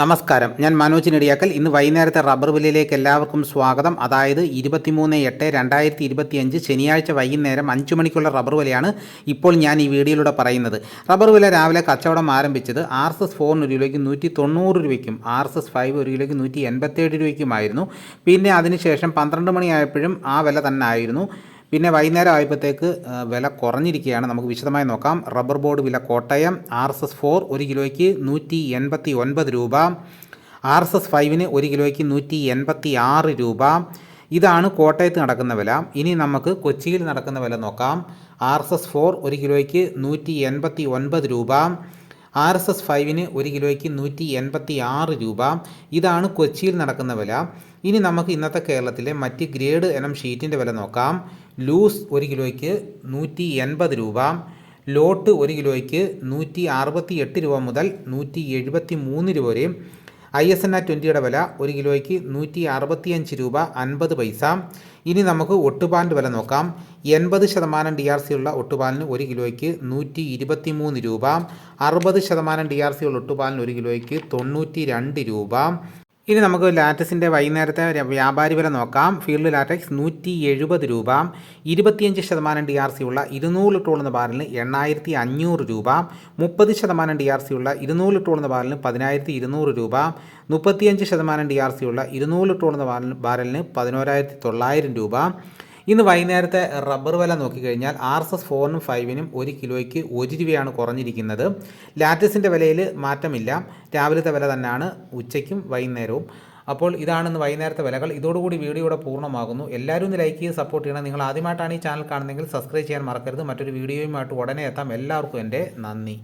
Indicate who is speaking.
Speaker 1: നമസ്കാരം. ഞാൻ മനോജ് നെടിയാക്കൽ. ഇന്ന് വൈകുന്നേരത്തെ റബ്ബർ വിലയിലേക്ക് എല്ലാവർക്കും സ്വാഗതം. അതായത് ഇരുപത്തിമൂന്ന് എട്ട് രണ്ടായിരത്തി ഇരുപത്തിയഞ്ച് ശനിയാഴ്ച വൈകുന്നേരം അഞ്ച് മണിക്കുള്ള റബ്ബർ വിലയാണ് ഇപ്പോൾ ഞാൻ ഈ വീഡിയോയിലൂടെ പറയുന്നത്. റബ്ബർ വില രാവിലെ കച്ചവടം ആരംഭിച്ചത് ആർ എസ് എസ് ഫോറിന് ഒരു കിലോയ്ക്ക് നൂറ്റി തൊണ്ണൂറ് രൂപയ്ക്കും ആർ എസ് എസ് ഫൈവ് ഒരു കിലോയ്ക്ക് നൂറ്റി എൺപത്തേഴ് രൂപയ്ക്കുമായിരുന്നു. പിന്നെ അതിനുശേഷം പന്ത്രണ്ട് മണിയായപ്പോഴും ആ വില തന്നെ ആയിരുന്നു. പിന്നെ വൈകുന്നേരം ആയപ്പോഴത്തേക്ക് വില കുറഞ്ഞിരിക്കുകയാണ്. നമുക്ക് വിശദമായി നോക്കാം. റബ്ബർ ബോർഡ് വില Kottayam R S S four ഒരു കിലോയ്ക്ക് നൂറ്റി എൺപത്തി ഒൻപത് രൂപ. ആർ എസ് എസ് ഫൈവിന് ഒരു കിലോയ്ക്ക് നൂറ്റി എൺപത്തി ആറ് രൂപ. ഇതാണ് കോട്ടയത്ത് നടക്കുന്ന വില. ഇനി നമുക്ക് കൊച്ചിയിൽ നടക്കുന്ന വില നോക്കാം. ആർ എസ് എസ് ഫോർ ഒരു കിലോയ്ക്ക് നൂറ്റി എൺപത്തി ഒൻപത് രൂപ. ആർ എസ് എസ് ഫൈവിന് ഒരു കിലോയ്ക്ക് നൂറ്റി എൺപത്തി ആറ് രൂപ. ഇതാണ് കൊച്ചിയിൽ നടക്കുന്ന വില. ഇനി നമുക്ക് ഇന്നത്തെ കേരളത്തിലെ മറ്റ് ഗ്രേഡ് എനം ഷീറ്റിന്റെ വില നോക്കാം. ലൂസ് ഒരു കിലോയ്ക്ക് നൂറ്റി എൺപത് രൂപ ലോട്ട് ഒരു കിലോയ്ക്ക് നൂറ്റി അറുപത്തി എട്ട് രൂപ മുതൽ നൂറ്റി എഴുപത്തി മൂന്ന് രൂപ വരെയും ഐ എസ് എൻ ആർ ട്വന്റിയുടെ വില ഒരു കിലോയ്ക്ക് നൂറ്റി അറുപത്തിയഞ്ച് രൂപ അൻപത് പൈസ. ഇനി നമുക്ക് ഒട്ടുപാലിന്റെ വില നോക്കാം. എൺപത് ശതമാനം ഡി ആർ സി ഉള്ള ഒട്ടുപാലിന് ഒരു കിലോയ്ക്ക് നൂറ്റി ഇരുപത്തി മൂന്ന് രൂപ അറുപത് ശതമാനം ഡി ആർ സി ഉള്ള ഒട്ടുപാലിന് ഒരു കിലോയ്ക്ക് തൊണ്ണൂറ്റി രണ്ട് രൂപ. ഇനി നമുക്ക് ലാറ്റക്സിന്റെ വൈകുന്നേരത്തെ വ്യാപാരി വില നോക്കാം. ഫീൽഡ് ലാറ്റക്സ് നൂറ്റി എഴുപത് രൂപ. ഇരുപത്തിയഞ്ച് ശതമാനം ഡി ആർ സി ഉള്ള ഇരുന്നൂറ് ടോൾ എന്ന ബാരലിന് എണ്ണായിരത്തി അഞ്ഞൂറ് രൂപ. മുപ്പത് ശതമാനം ഡി ആർ സി ഉള്ള ഇരുന്നൂറ് ടോൾ എന്ന ബാരലിന് പതിനായിരത്തി ഇരുന്നൂറ് രൂപ. മുപ്പത്തിയഞ്ച് ശതമാനം ഡി ആർ സി ഉള്ള ഇരുന്നൂറ് ടോൾ എന്ന ബാരലിന് പതിനോരായിരത്തി തൊള്ളായിരം രൂപ. ഇന്ന് വൈകുന്നേരത്തെ റബ്ബർ വില നോക്കിക്കഴിഞ്ഞാൽ ആർ എസ് എസ് ഫോറിനും ഫൈവിനും ഒരു കിലോയ്ക്ക് ഒരു രൂപയാണ് കുറഞ്ഞിരിക്കുന്നത്. ലാറ്റസിന്റെ വിലയിൽ മാറ്റമില്ല. രാവിലത്തെ വില തന്നെയാണ് ഉച്ചയ്ക്കും വൈകുന്നേരവും. അപ്പോൾ ഇതാണ് ഇന്ന് വൈകുന്നേരത്തെ വിലകൾ. ഇതോടുകൂടി വീഡിയോ ഇവിടെ പൂർണമാകുന്നു. എല്ലാവരും ഒന്ന് ലൈക്ക് ചെയ്ത് സപ്പോർട്ട് ചെയ്യണം. നിങ്ങൾ ആദ്യമായിട്ടാണ് ഈ ചാനൽ കാണുന്നതെങ്കിൽ സബ്സ്ക്രൈബ് ചെയ്യാൻ മറക്കരുത്. മറ്റൊരു വീഡിയോയുമായിട്ട് ഉടനെ എത്താം. എല്ലാവർക്കും എന്റെ നന്ദി.